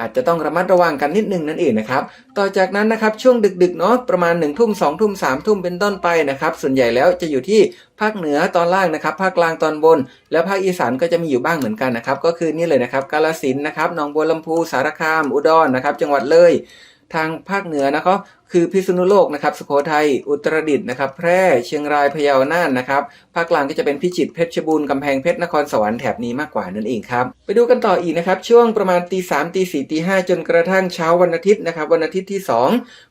อาจจะต้องระมัดระวังกันนิดนึงนั่นเองนะครับ ต่อจากนั้นนะครับช่วงดึกๆเนาะประมาณ1นึ่ทุ่มสองทุ่มสามทุ่มเป็นต้นไปนะครับ ส่วนใหญ่แล้วจะอยู่ที่ภาคเหนือตอนล่างนะครับ ภาคกลางตอนบน แล้วภาคอีสานก็จะมีอยู่บ้างเหมือนกันนะครับ ก็คือนี่เลยนะครับกาลสินนะครับหนองบัวลำพูสารคาม อุดรนะครับ จังหวัดเลย ทางภาคเหนือนะครับคือพิษณุโลกนะครับสุโขทัยอุตรดิตถ์นะครับ แพร่เชียงรายพะเยาน่านนะครับภาคกลางก็จะเป็นพิจิตรเพชรบูรณ์กำแพงเพชรนครสวรรค์แถบนี้มากกว่านั่นเองครับไปดูกันต่ออีกนะครับ ช่วงประมาณตีสามตีสี่ตีห้าจนกระทั่งเช้าวันอาทิตย์นะครับ วันอาทิตย์ที่สอง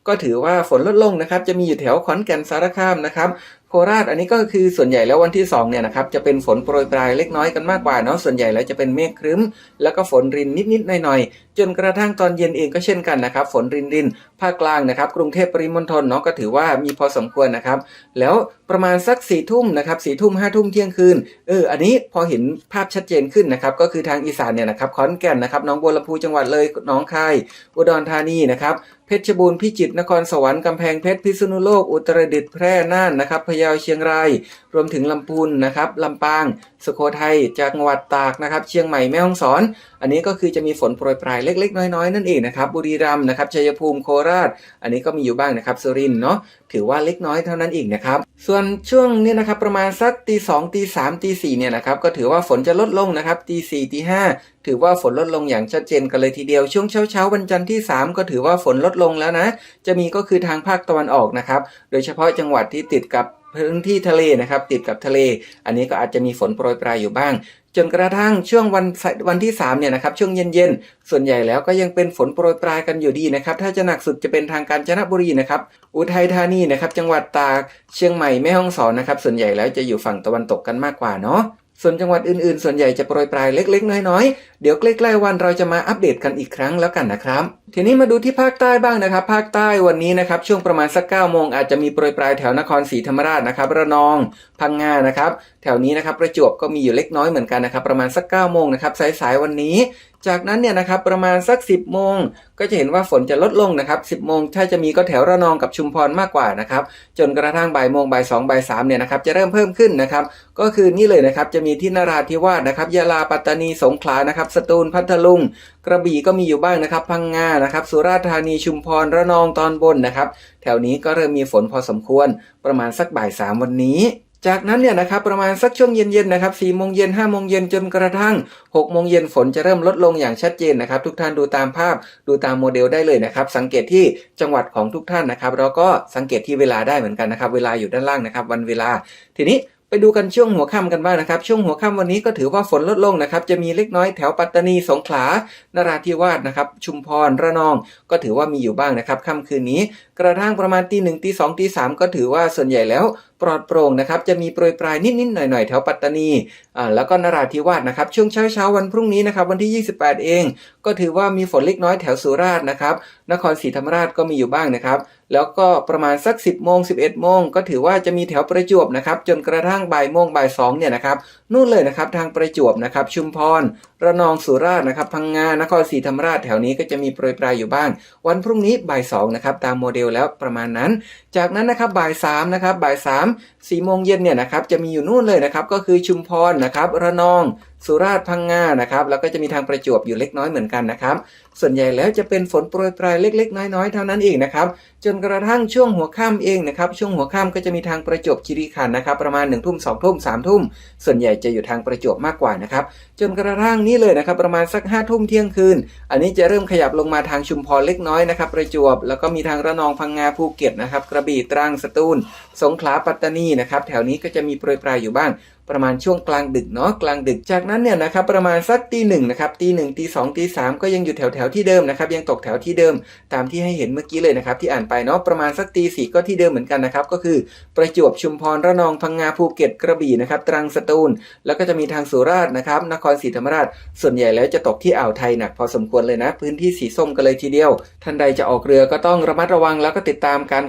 ก็ถือว่าฝนลดลงนะครับ จะมีอยู่แถวขอนแก่นสารคามนะครับโคราชอันนี้ก็คือส่วนใหญ่แล้ววันที่2เนี่ยนะครับจะเป็นฝนโปรยปลายเล็กน้อยกันมากกว่าเนาะส่วนใหญ่แล้วจะเป็นเมฆครึ้ม แล้วก็ฝนรินนิดๆหน่อยๆจนกระทั่งตอนเย็นเองก็เช่นกันนะครับฝนรินรินภาคกลางนะครับกรุงเทพปริมณฑลเนาะก็ถือว่ามีพอสมควรนะครับ แล้วประมาณสักสี่ทุ่มนะครับสี่ทุ่มห้าทุ่มเที่ยงคืนเอออันนี้พอเห็นภาพชัดเจนขึ้นนะครับก็คือทางอีสานเนี่ยนะครับขอนแก่นนะครับน้องบัวลำพูจังหวัดเลยน้องคายอุดรธานีนะครับเพชรบูรณ์พิจิตรนครสวรรค์กำแพงเพชรพิษณุโลกอุตรดิตถ์แพร่น่านนะครับพะเยาเชียงราย รวมถึงลำพูนนะครับลำปางสุโขทัยจังหวัดตากนะครับเชียงใหม่แม่ฮ่องสอน อันนี้ก็คือจะมีฝนโปรยปลายเล็ก ๆ น้อยๆนั่นเองนะครับบุรีรัมย์นะครับชัยภูมิโคราช อันนี้ก็มีอยู่บ้างนะครับสุรินทร์เนาะถือว่าเล็กน้อยเท่านั้นเองนะครับส่วนช่วงนี้นะครับประมาณสักตีสองตีสามตีสี่เนี่ยนะครับก็ถือว่าฝนจะลดลงนะครับตีสี่ตีห้าถือว่าฝนลดลงอย่างชัดเจนกันเลยทีเดียวช่วงเช้าเช้าๆวันจันทร์ที่ 3 ก็ถือว่าฝนลดลงแล้วนะ จะมีก็คือทางภาคตะวันออกนะครับ โดยเฉพาะจังหวัดที่ติดกับ พื้นที่ทะเลนะครับ ติดกับทะเล อันนี้ก็อาจจะมีฝนโปรยปลายอยู่บ้าง จนกระทั่งช่วงวันวันที่3เนี่ยนะครับช่วงเย็นๆส่วนใหญ่แล้วก็ยังเป็นฝนโปรยปลายกันอยู่ดีนะครับ ถ้าจะหนักสุดจะเป็นทางกาญจนบุรีนะครับอุทัยธานีนะครับ จังหวัดตากเชียงใหม่แม่ฮ่องสอนนะครับ ส่วนใหญ่แล้วจะอยู่ฝั่งตะวันตกกันมากกว่าเนาะ ส่วนจังหวัดอื่นๆ ส่วนใหญ่จะโปรยปลายเล็ก ๆ น้อยๆ เดี๋ยวใกล้ๆวันเราจะมาอัปเดตกันอีกครั้งแล้วกันนะครับ ทีนี้มาดูที่ภาคใต้บ้างนะครับ ภาคใต้วันนี้นะครับช่วงประมาณสัก9โมงอาจจะมีโปรยปลายแถวนครศรีธรรมราชนะครับ ระนอง พังงานะครับ แถวนี้นะครับประจวบก็มีอยู่เล็กน้อยเหมือนกันนะครับ ประมาณสัก9โมงนะครับสายๆวันนี้ จากนั้นเนี่ยนะครับประมาณสัก 10 โมง ก็จะเห็นว่าฝนจะลดลงนะครับ 10 โมงถ้าจะมีก็แถวระนองกับชุมพรมากกว่านะครับจนกระทั่งบ่ายโมงบ่ายสองบ่ายสามเนี่ยนะครับจะเริ่มเพิ่มขึ้นนะครับก็คือนี่เลยนะครับจะมีที่นราธิวาสนะครับยะลาปัตตานีสงขลานะครับสตูลพัทลุง กระบี่ก็มีอยู่บ้างนะครับ พังงานะครับสุราษฎร์ธานีชุมพรระนองตอนบนนะครับแถวนี้ก็เริ่มมีฝนพอสมควร ประมาณสักบ่ายสามวันนี้ จากนั้นเนี่ยนะครับประมาณสักช่วงเย็นๆนะครับ4โมงเย็น5โมงเย็นจนกระทั่ง6โมงเย็นฝนจะเริ่มลดลงอย่างชัดเจนนะครับ ทุกท่านดูตามภาพดูตามโมเดลได้เลยนะครับ สังเกตที่จังหวัดของทุกท่านนะครับ แล้วก็สังเกตที่เวลาได้เหมือนกันนะครับ เวลาอยู่ด้านล่างนะครับ วันเวลาทีนี้ ไปดูกันช่วงหัวค่ำกันบ้างนะครับ ช่วงหัวค่ำวันนี้ก็ถือว่าฝนลดลงนะครับ จะมีเล็กน้อยแถวปัตตานีสงขลานราธิวาสนะครับ ชุมพรระนอง ก็ถือว่ามีอยู่บ้างนะครับค่ำคืนนี้ กระทั่งประมาณตีหนึ่งตีสองตีสามก็ถือว่าส่วนใหญ่แล้วปลอดโปร่งนะครับ จะมีโปรยปลายนิดๆหน่อยๆแถวปัตตานีอ่าแล้วก็นราธิวาสนะครับ ช่วงเช้าเช้าวันพรุ่งนี้นะครับวันที่ 28 เอง ก็ถือว่ามีฝนเล็กน้อยแถวสุราษฎร์นะครับนครศรีธรรมราชก็มีอยู่บ้างนะครับ แล้วก็ประมาณสัก 10โมง11โมงก็ถือว่าจะมีแถวประจวบนะครับ จนกระทั่งบ่ายโมงบ่ายสองเนี่ยนะครับนู่นเลยนะครับทางประจวบนะครับ ชุมพร ระนองสุราษฎร์นะครับ พังงานครศรีธรรมราชแถวนี้ก็จะมีโปรยปลายอยู่บ้าง วันพรุ่งนี้บ่ายสองนะครับตามโมเดลแล้วประมาณนั้น จากนั้นนะครับบ่ายสามนะครับบ่ายสามสี่โมงเย็นเนี่ยนะครับจะมีอยู่นู่นเลยนะครับก็คือชุมพรนะครับระนอง สุราษฎร์พังงานะครับแล้วก็จะมีทางประจวบอยู่เล็กน้อยเหมือนกันนะครับส่วนใหญ่แล้วจะเป็นฝนโปรยปลายเล็ก ๆ น้อยๆเท่านั้นเองนะครับจนกระทั่งช่วงหัวค่ำเองนะครับช่วงหัวค่ำก็จะมีทางประจวบคีรีขันธ์นะครับประมาณ1นึ่ทุ่มสองทุ่มสามทุ่มส่วนใหญ่จะอยู่ทางประจวบมากกว่านะครับจนกระทั่งนี้เลยนะครับประมาณสัก5้าทุ่มเที่ยงคืน อันนี้จะเริ่มขยับลงมาทางชุมพรเล็กน้อยนะครับประจวบแล้วก็มีทางระนองพังงาภูเก็ตนะครับกระบี่ตรังสตูล สงขลาปัตตานีนะครับแถวนี้ก็จะมีโปรยปลายอยู่บ้าง ประมาณช่วงกลางดึกเนาะกลางดึกจากนั้นเนี่ยนะครับประมาณสักตีหนึ่งนะครับตีหนึ่งตีสองตีสามก็ยังอยู่แถวแถวที่เดิมนะครับยังตกแถวที่เดิมตามที่ให้เห็นเมื่อกี้เลยนะครับที่อ่านไปเนาะประมาณสักตีสี่ก็ที่เดิมเหมือนกันนะครับก็คือประจวบชุมพรระนองพังงาภูเก็ตกระบี่นะครับตรังสตูล แล้วก็จะมีทางสุราษฎร์นะครับนครศรีธรรมราช ส่วนใหญ่แล้วจะตกที่อ่าวไทยหนักพอสมควรเลยนะ พื้นที่สีส้มกันเลยทีเดียว ท่านใดจะออกเรือก็ต้องระมัดระวังแล้วก็ติดตามการ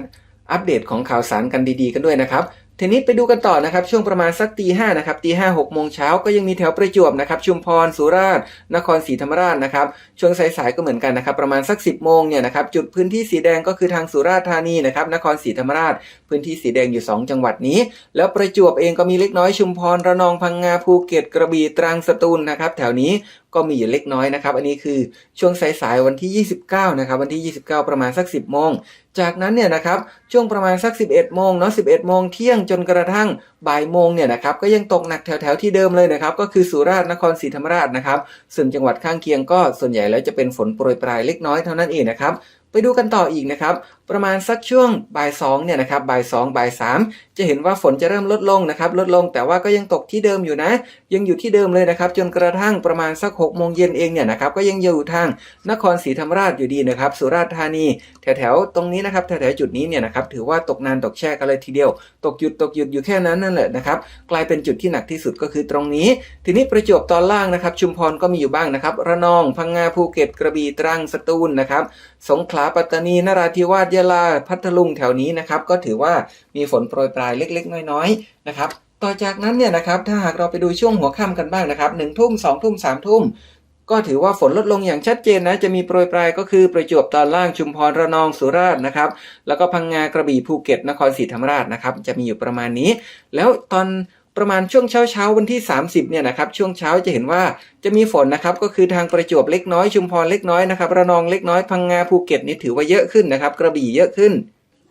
อัปเดตของข่าวสารกันดีๆ กันด้วยนะครับ ทีนี้ไปดูกันต่อนะครับช่วงประมาณสักตีห้านะครับตีห้าหกโมงเช้าก็ยังมีแถวประจวบนะครับชุมพรสุราษฎร์นครศรีธรรมราชนะครับช่วงสายๆก็เหมือนกันนะครับประมาณสัก 10โมงเนี่ยนะครับจุดพื้นที่สีแดงก็คือทางสุราษฎร์ธานีนะครับนครศรีธรรมราช พื้นที่สีแดงอยู่ 2 จังหวัดนี้ แล้วประจวบเองก็มีเล็กน้อยชุมพรระนองพังงาภูเก็ตกระบี่ตรังสตูลนะครับแถวนี้ก็มีอยู่เล็กน้อยนะครับ อันนี้คือช่วงสายๆวันที่ 29 นะครับ วันที่ 29 ประมาณสัก 10 โมง จากนั้นเนี่ยนะครับช่วงประมาณสัก 11โมงเนาะ11โมงเที่ยงจนกระทั่งบ่ายโมงเนี่ยนะครับก็ยังตกหนักแถวๆที่เดิมเลยนะครับก็คือสุราษฎร์นครศรีธรรมราชนะครับส่วนจังหวัดข้างเคียงก็ส่วนใหญ่แล้วจะเป็นฝนโปรยปลายเล็กน้อยเท่านั้นเองนะครับไปดูกันต่ออีกนะครับ ประมาณสักช่วงบ่ายสองเนี่ยนะครับบ่ายสองบ่ายสามจะเห็นว่าฝนจะเริ่มลดลงนะครับลดลงแต่ว่าก็ยังตกที่เดิมอยู่นะ ยังอยู่ที่เดิมเลยนะครับจนกระทั่งประมาณสัก6กโมงเย็นเองเนี่ยนะครับก็ยังอยู่ทางนครศรีธรรมราชอยู่ดีนะครับสุราษฎร์ธานี แถวๆตรงนี้นะครับแถวๆจุดนี้เนี่ยนะครับถือว่าตกนานตกแช่กันเลยทีเดียว ตกหยุดตกหยุดอยู่แค่นั้นนั่นแหละนะครับกลายเป็นจุดที่หนักที่สุดก็คือตรงนี้ ทีนี้ประจวบตอนล่างนะครับชุมพรก็มีอยู่บ้างนะครับระนองพังงาภูเก็ตกระบี่ตรังสตูลนะครับสงขลาปัตตานีนราธิวาสยะลาพัทลุงแถวนี้นะครับ ก็ถือว่ามีฝนโปรยปลายเล็ก ๆ น้อยๆนะครับ ต่อจากนั้นเนี่ยนะครับถ้าหากเราไปดูช่วงหัวค่ำกันบ้างนะครับหนึ่งทุ่มสองทุ่มสามทุ่มก็ถือว่าฝนลดลงอย่างชัดเจนนะ จะมีโปรยปลายก็คือประจวบตอนล่างชุมพรระนองสุราษฎร์นะครับ แล้วก็พังงากระบี่ภูเก็ตนครศรีธรรมราชนะครับ จะมีอยู่ประมาณนี้ แล้วตอน ประมาณช่วงเช้าเช้าวันที่ 30เนี่ยนะครับช่วงเช้าจะเห็นว่าจะมีฝนนะครับก็คือทางประจวบเล็กน้อยชุมพรเล็กน้อยนะครับระนองเล็กน้อยพังงาภูเก็ตนี่ถือว่าเยอะขึ้นนะครับกระบี่เยอะขึ้น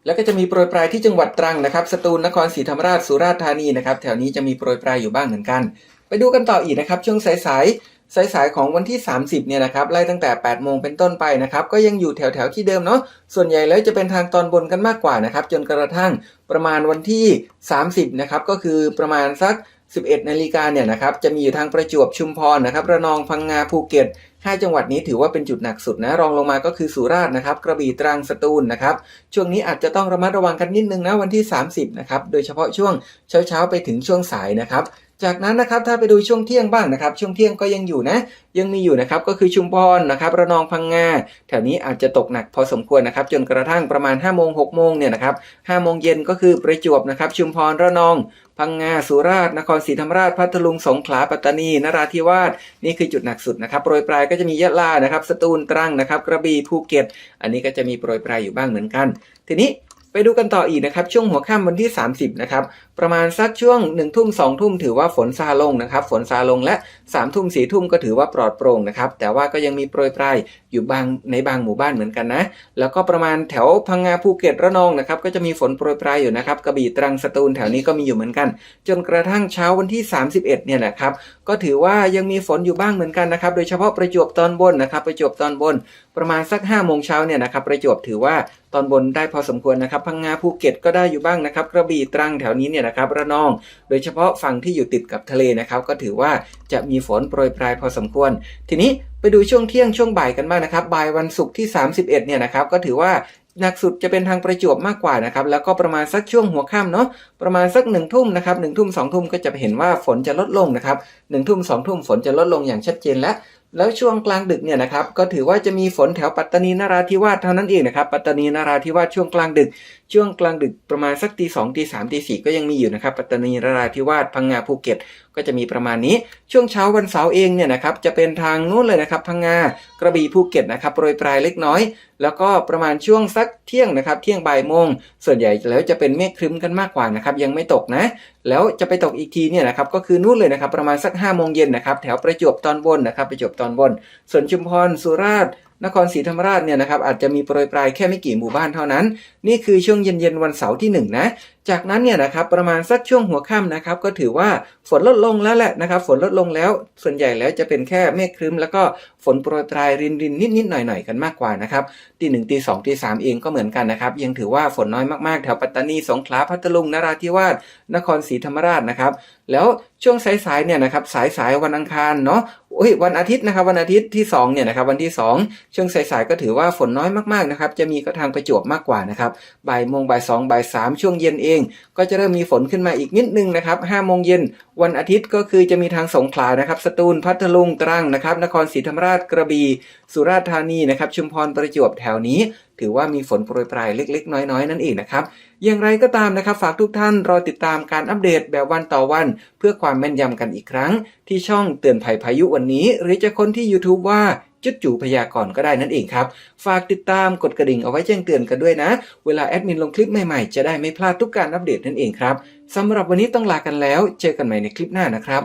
แล้วก็จะมีโปรยปลายที่จังหวัดตรังนะครับสตูลนครศรีธรรมราชสุราษฎร์ธานีนะครับแถวนี้จะมีโปรยปลายอยู่บ้างเหมือนกัน ไปดูกันต่ออีกนะครับช่วงสายๆสายๆของวันที่ 30 เนี่ยนะครับไล่ตั้งแต่ 8 โมงเป็นต้นไปนะครับ ก็ยังอยู่แถวๆที่เดิมเนาะส่วนใหญ่แล้วจะเป็นทางตอนบนกันมากกว่านะครับ จนกระทั่งประมาณวันที่ 30 นะครับ ก็คือประมาณสัก 11 นาฬิกาเนี่ยนะครับ จะมีอยู่ทางประจวบชุมพรนะครับ ระนองพังงาภูเก็ต 5 จังหวัดนี้ถือว่าเป็นจุดหนักสุดนะ รองลงมาก็คือสุราษฎร์นะครับ กระบี่ตรังสตูลนะครับ ช่วงนี้อาจจะต้องระมัดระวังกันนิดนึงนะวันที่ 30 นะครับ โดยเฉพาะช่วงเช้าๆไปถึงช่วงสายนะครับ จากนั้นนะครับถ้าไปดูช่วงเที่ยงบ้างนะครับ ช่วงเที่ยงก็ยังอยู่นะ ยังมีอยู่นะครับก็คือชุมพรนะครับระนองพังงาแถวนี้อาจจะตกหนักพอสมควรนะครับ จนกระทั่งประมาณ5้าโมงหกโมงเนี่ยนะครับห้าโมงเย็นก็คือประจวบนะครับ ชุมพรระนอง พังงาสุราษฎร์นครศรีธรรมราชพัทลุงสงขลาปัตตานีนราธิวาสนี่คือจุดหนักสุดนะครับโปรยปลายก็จะมียะลานะครับสตูลตรังนะครับ กระบี่ภูเก็ต อันนี้ก็จะมีโปรยปลายอยู่บ้างเหมือนกัน ทีนี้ ไปดูกันต่ออีกนะครับช่วงหัวค่ำวันที่ 30นะครับประมาณสักช่วง1นึ่ทุ่มสองทุ่มถือว่าฝนซาลงนะครับฝนซาลงและ3ามทุ่มสี่ทุ่มก็ถือว่าปลอดโปร่งนะครับแต่ว่าก็ยังมีโปรยปลายอยู่บางในบางหมู่บ้านเหมือนกันนะแล้วก็ประมาณแถวพังงาภูเก็ตระนองนะครับก็จะมีฝนโปรยปลายอยู่นะครับกระบี่ตรังสตูลแถวนี้ก็มีอยู่เหมือนกัน จนกระทั่งเช้าวันที่ 31เนี่ยนะครับก็ถือว่ายังมีฝนอยู่บ้างเหมือนกันนะครับโดยเฉพาะประจวบตอนบนนะครับประจวบตอนบน ประมาณสัก5้าโมงเช้าเนี่ยนะครับประจวบถือว่า ตอนบนได้พอสมควรนะครับ พังงาภูเก็ตก็ได้อยู่บ้างนะครับกระบี่ตรังแถวนี้เนี่ยนะครับระนอง โดยเฉพาะฝั่งที่อยู่ติดกับทะเลนะครับ ก็ถือว่าจะมีฝนโปรยปลายพอสมควร ทีนี้ไปดูช่วงเที่ยงช่วงบ่ายกันบ้างนะครับบ่ายวันศุกร์ที่ 31เนี่ยนะครับก็ถือว่าหนักสุดจะเป็นทางประจวบมากกว่านะครับ แล้วก็ประมาณสักช่วงหัวค่ำเนาะประมาณสักหนึ่งทุ่มนะครับหนึ่งทุ่มสองทุ่มก็จะเห็นว่าฝนจะลดลงนะครับหนึ่งทุ่มสองทุ่มฝนจะลดลงอย่างชัดเจนแล้ว แล้วช่วงกลางดึกเนี่ยนะครับก็ถือว่าจะมีฝนแถวปัตตานีนราธิวาสเท่านั้นเองนะครับปัตตานีนราธิวาสช่วงกลางดึก ช่วงกลางดึกประมาณสักตีสองตีสามตีสี่ก็ยังมีอยู่นะครับปัตตานีนราธิวาสพังงาภูเก็ต ก็จะมีประมาณนี้ช่วงเช้าวันเสาร์เองเนี่ยนะครับจะเป็นทางนู้นเลยนะครับพังงากระบี่ภูเก็ตนะครับโปรยปลายเล็กน้อย แล้วก็ประมาณช่วงสักเที่ยงนะครับเที่ยงบ่ายโมง ส่วนใหญ่แล้วจะเป็นเมฆครึ้มกันมากกว่านะครับยังไม่ตกนะ แล้วจะไปตกอีกทีเนี่ยนะครับก็คือนู่นเลยนะครับประมาณสัก5้าโมงเย็นนะครับแถวประจวบตอนบนนะครับประจวบตอนบน ส่วนชุมพรสุราษฎร์ นครศรีธรรมราชเนี่ยนะครับอาจจะมีโปรยปลายแค่ไม่กี่หมู่บ้านเท่านั้น นี่คือช่วงเย็นๆวันเสาร์ที่หนึ่งนะ จากนั้นเนี่ยนะครับประมาณสักช่วงหัวค่ำนะครับก็ถือว่าฝนลดลงแล้วแหละนะครับฝนลดลงแล้ว ส่วนใหญ่แล้วจะเป็นแค่เมฆครึ้ม แล้วก็ฝนโปรยปลายรินรินนิดนิดๆหน่อยหน่อยๆกันมากกว่านะครับตีหนึ่งตีสองตีสามเองก็เหมือนกันนะครับยังถือว่าฝนน้อยมากๆแถวปัตตานีสงขลาพัทลุงนราธิวาสนครศรีธรรมราชนะครับแล้วช่วงสายๆเนี่ยนะครับสายๆวันอังคารเนาะ อ้ยวันอาทิตย์นะครับวันอาทิตย์ที่สองเนี่ยนะครับวันที่สองช่วงสายๆก็ถือว่าฝนน้อยมากๆนะครับจะมีก็ทางประจวบมากกว่านะครับบ่ายโมงบ่ายสองบ่ายสามช่วงเย็นเอง ก็จะเริ่มมีฝนขึ้นมาอีกนิดนึงนะครับ5โมงเย็นวันอาทิตย์ก็คือจะมีทางสงขลานะครับสตูลพัทลุงตรังนะครับนครศรีธรรมราชกระบี่สุราษฎร์ธานีนะครับชุมพรประจวบแถวนี้ ถือว่ามีฝนโปรยปลายเล็ก ๆ น้อยๆ นั่นเองนะครับ อย่างไรก็ตามนะครับ ฝากทุกท่านรอติดตามการอัปเดตแบบวันต่อวัน เพื่อความแม่นยำกันอีกครั้ง ที่ช่องเตือนภัยพายุวันนี้ หรือจะค้นที่ YouTube ว่าจุดจู่พยากรณ์ก็ได้นั่นเองครับ ฝากติดตามกดกระดิ่งเอาไว้แจ้งเตือนกันด้วยนะ เวลาแอดมินลงคลิปใหม่ๆ จะได้ไม่พลาดทุกการอัปเดตนั่นเองครับสำหรับวันนี้ต้องลากันแล้ว เจอกันใหม่ในคลิปหน้านะครับ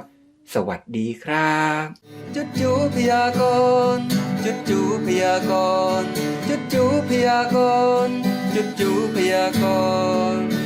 สวัสดีครับ จุดจู่พยากรณ์จุดจู่พยากรณ์จุดจู่พยากรณ์ จุดจูพยากรณ์